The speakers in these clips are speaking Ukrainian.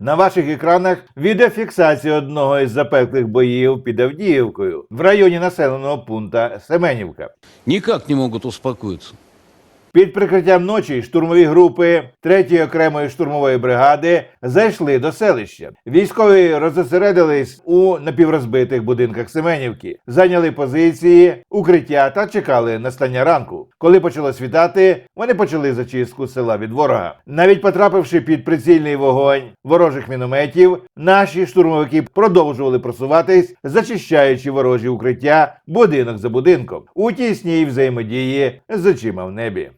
На ваших екранах відеофіксація одного із запеклих боїв під Авдіївкою в районі населеного пункту Семенівка. Ніяк не можуть успокоиться. Під прикриттям ночі штурмові групи 3-ї окремої штурмової бригади зайшли до селища. Військові розосередились у напіврозбитих будинках Семенівки, зайняли позиції, укриття та чекали настання ранку. Коли почало світати, вони почали зачистку села від ворога. Навіть потрапивши під прицільний вогонь ворожих мінометів, наші штурмовики продовжували просуватись, зачищаючи ворожі укриття будинок за будинком у тісній взаємодії з очима в небі.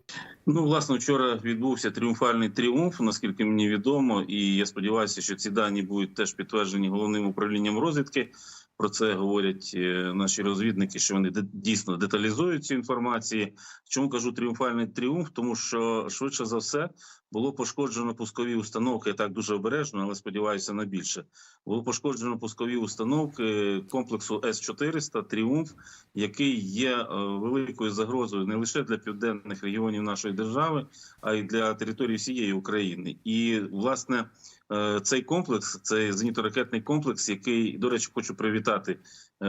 Ну, власне, вчора відбувся тріумфальний тріумф, наскільки мені відомо, і я сподіваюся, що ці дані будуть теж підтверджені головним управлінням розвідки. Про це говорять е, наші розвідники, що вони дійсно деталізують цю інформацію. Чому кажу тріумфальний тріумф? Тому що швидше за все було пошкоджено пускові установки. Я так дуже обережно, але сподіваюся на більше. Було пошкоджено пускові установки комплексу С 400 Тріумф, який є е, великою загрозою не лише для південних регіонів нашої держави, а й для території всієї України. І власне е, цей комплекс, цей зенітно-ракетний комплекс, який, до речі, хочу привітати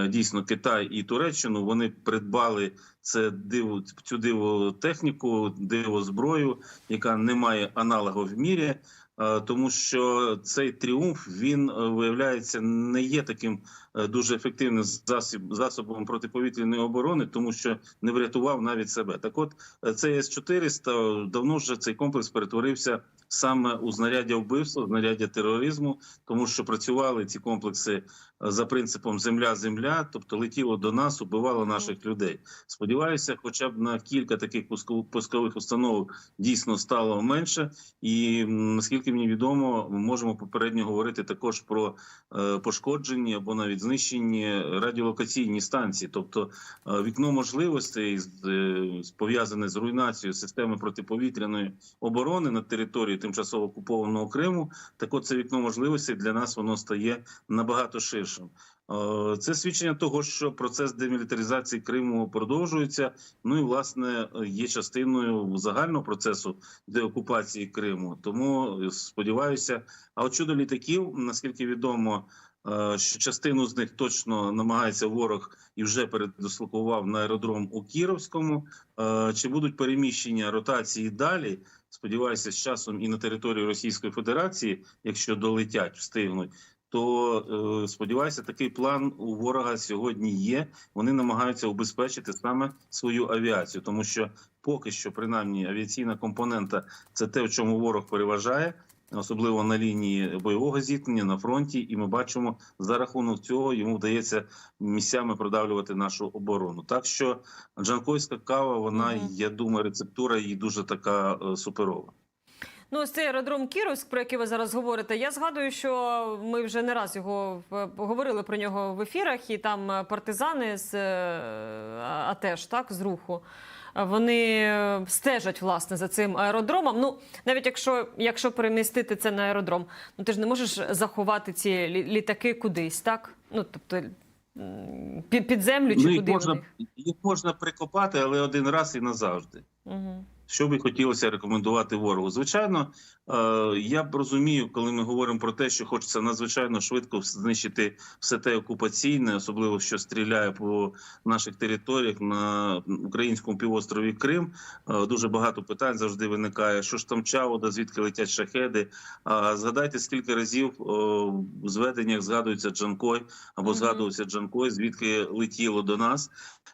дійсно Китай і Туреччину. Вони придбали це диво цю диво техніку, диво зброю, яка не має аналогу в мірі. е, Тому що цей тріумф він е, виявляється не є таким е, дуже ефективним засіб, засобом протиповітряної оборони, тому що не врятував навіть себе. Так, от е, цей С 400 давно вже цей комплекс перетворився саме у знаряддя вбивства, знаряддя тероризму, тому що працювали ці комплекси е, за принципом земля-земля, тобто летіло до нас, убивало наших людей. Сподіваюся, хоча б на кілька таких пускових установок дійсно стало менше. І наскільки мені відомо, ми можемо попередньо говорити також про е, пошкоджені або навіть знищені радіолокаційні станції, тобто е, вікно можливостей е, пов'язане з руйнацією системи протиповітряної оборони на території тимчасово окупованого Криму. Так, от це вікно можливостей для нас воно стає набагато ширшим. Е, Це свідчення того, що процес демілітаризації Криму продовжується. Ну і власне є частиною загального процесу деокупації Криму. Тому сподіваюся, а от щодо літаків, наскільки відомо. Е, Що частину з них точно намагається ворог і вже передислокував на аеродром у Кіровському. Е, Чи будуть переміщення ротації далі? Сподіваюся, з часом і на територію Російської Федерації, якщо долетять, встигнуть. То е, сподіваюся, такий план у ворога сьогодні є. Вони намагаються убезпечити саме свою авіацію, тому що поки що, принаймні, авіаційна компонента це те, в чому ворог переважає, особливо на лінії бойового зіткнення на фронті. І ми бачимо за рахунок цього йому вдається місцями продавлювати нашу оборону. Так що джанкойська кава, вона Мгм. я думаю, рецептура її дуже така е, суперова. Ну, ось цей аеродром Кіровськ, про який ви зараз говорите, я згадую, що ми вже не раз його е, говорили про нього в ефірах, і там партизани з е, АТЕШ, так, з руху. Вони е, стежать власне за цим аеродромом. Ну, навіть якщо, якщо перемістити це на аеродром, ну ти ж не можеш заховати ці лі- літаки кудись, так? Ну, тобто під, під землю чи Ну, їх куди можна, їх можна прикопати, але один раз і назавжди. Угу. Що би хотілося рекомендувати ворогу? Звичайно, е, я б розумію, коли ми говоримо про те, що хочеться надзвичайно швидко знищити все те окупаційне, особливо що стріляє по наших територіях на українському півострові Крим. Е, Дуже багато питань завжди виникає. Що ж там чавода, звідки летять шахеди? А згадайте, скільки разів е, в зведеннях згадується Джанкой або згадувався Джанкой, звідки летіло до нас.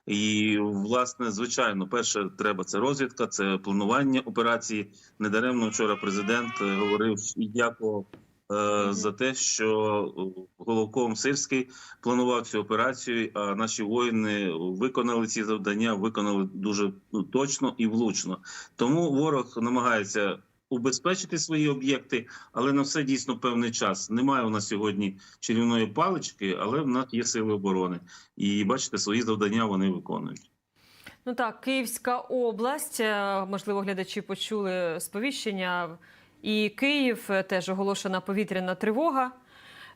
І власне, звичайно, перше треба це розвідка, це планування операції. Недаремно вчора президент е, говорив і дякував е, за те, що е, головком Сирський планував цю операцію. А наші воїни виконали ці завдання, виконали дуже ну, точно і влучно. Тому ворог намагається. Убезпечити свої об'єкти, але на все дійсно певний час. Немає у нас сьогодні чарівної палички, але в нас є сили оборони. І бачите, свої завдання вони виконують. Ну так, Київська область, е, можливо, глядачі почули сповіщення. І Київ е, теж оголошена повітряна тривога.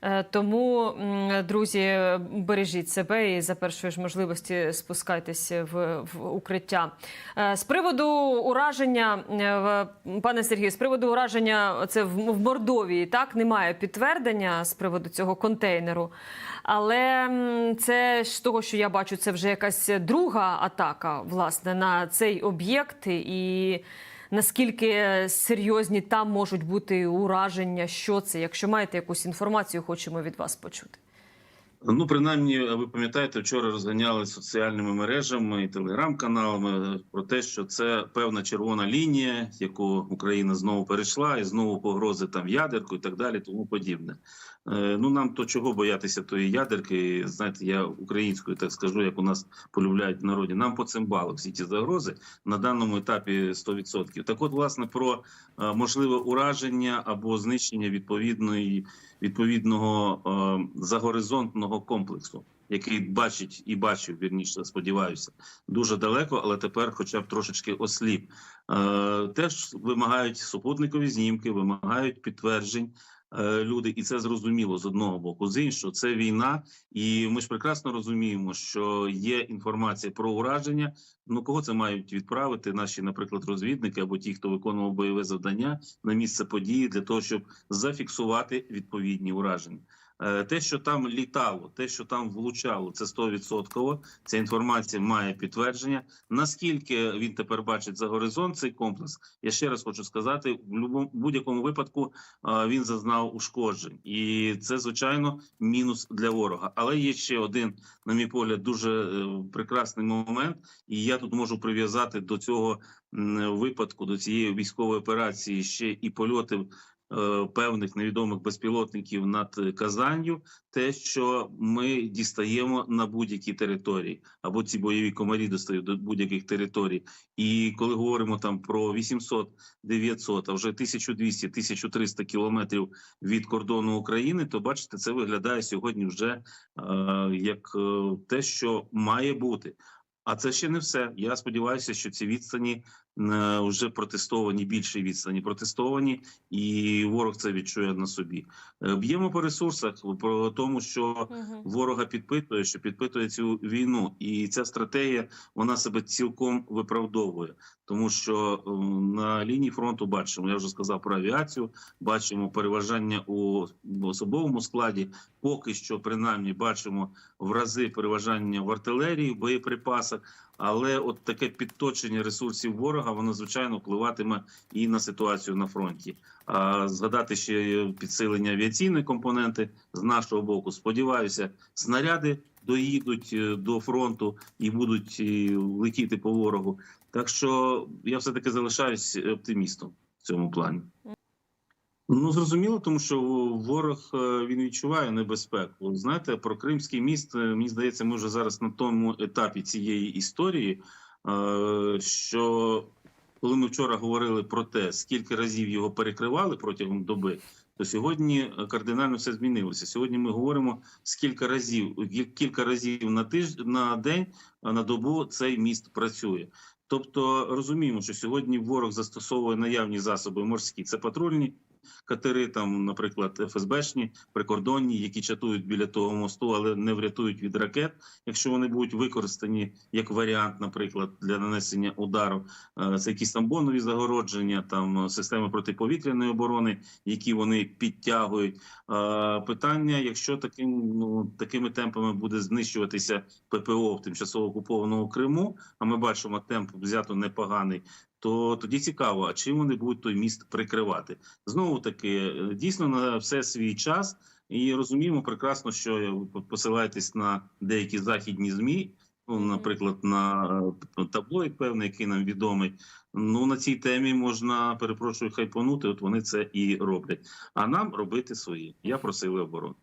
Е, Тому, друзі, бережіть себе і за першої ж можливості спускайтесь в, в укриття. Е, З приводу ураження, е, пане Сергію, з приводу ураження це в Мордовії, так немає підтвердження з приводу цього контейнеру. Але це з того, що я бачу, це вже якась друга атака власне на цей об'єкт і. Наскільки серйозні там можуть бути ураження? Що це? Якщо маєте якусь інформацію, хочемо від вас почути. Ну, принаймні, ви пам'ятаєте, вчора розганяли соціальними мережами і телеграм-каналами про те, що це певна червона лінія, яку Україна знову перейшла, і знову погрози там ядерку і так далі, тому подібне. Е, ну нам то чого боятися тої ядерки? Знаєте, я українською так скажу, як у нас полюбляють в народі. Нам по цимбалу всі ті загрози на даному етапі 100%. Так, от, власне, про е, можливе ураження або знищення відповідної відповідного е, загоризонтного комплексу, який бачить і бачив, вірніше, сподіваюся, дуже далеко, але тепер, хоча б трошечки осліп. Теж вимагають супутникові знімки, вимагають підтверджень. Е, Люди, і це зрозуміло з одного боку, з іншого це війна, і ми ж прекрасно розуміємо, що є інформація про ураження. Ну кого це мають відправити наші, наприклад, розвідники або ті, хто виконував бойове завдання на місце події для того, щоб зафіксувати відповідні ураження. Е, Те, що там літало, те, що там влучало, це 100%. Ця інформація має підтвердження. Наскільки він тепер бачить за горизонт цей комплекс, я ще раз хочу сказати: в будь-якому випадку е, він зазнав ушкоджень, і це звичайно мінус для ворога. Але є ще один, на мій погляд, дуже е, прекрасний момент, і я тут можу прив'язати до цього випадку, до цієї військової операції ще і польоти певних невідомих безпілотників над е, Казанню, те, що ми дістаємо на будь-якій території, або ці бойові комарі достають до будь-яких територій. І коли говоримо там про 800, 900, а вже 1200, 1300 кілометрів від кордону України, то бачите, це виглядає сьогодні вже е, як е, те, що має бути. А це ще не все. Я сподіваюся, що ці відстані е, вже протестовані, більші відстані протестовані, і ворог це відчує на собі. Е, Б'ємо по ресурсах, про тому, що ворога підпитує, що підпитує цю війну, і ця стратегія вона себе цілком виправдовує, тому що е, на лінії фронту бачимо. Я вже сказав про авіацію. Бачимо переважання у особовому складі. Поки що, принаймні, бачимо в рази переважання в артилерії, в боєприпасах. Але от таке підточення ресурсів ворога воно звичайно впливатиме і на ситуацію на фронті. А згадати ще підсилення авіаційної компоненти з нашого боку. Сподіваюся, снаряди доїдуть е, до фронту і будуть е, летіти по ворогу. Так що я все таки залишаюсь оптимістом в цьому плані. Ну зрозуміло, тому що ворог е, він відчуває небезпеку. Знаєте, про Кримський міст е, мені здається, ми вже зараз на тому етапі цієї історії, е, що коли ми вчора говорили про те, скільки разів його перекривали протягом доби, то сьогодні кардинально все змінилося. Сьогодні ми говоримо скільки разів, кілька разів на тиждень на день, на добу цей міст працює. Тобто розуміємо, що сьогодні ворог застосовує наявні засоби морські, це патрульні катери, там, наприклад, ФСБшні, прикордонні, які чатують біля того мосту, але не врятують від ракет, якщо вони будуть використані як варіант, наприклад, для нанесення удару. Е, Це якісь там бонові загородження, там системи протиповітряної оборони, які вони підтягують. Е, Питання, якщо таким ну такими темпами буде знищуватися ППО в тимчасово окупованому Криму, а ми бачимо темп взято непоганий. То тоді цікаво, а чим вони будуть той міст прикривати? Знову таки, е, дійсно на все свій час, і розуміємо прекрасно, що ви посилаєтесь на деякі західні змі. Ну, наприклад, на е, таблоїд певний, який нам відомий. Ну на цій темі можна перепрошую хайпонути. От вони це і роблять. А нам робити свої. Я про сили оборони.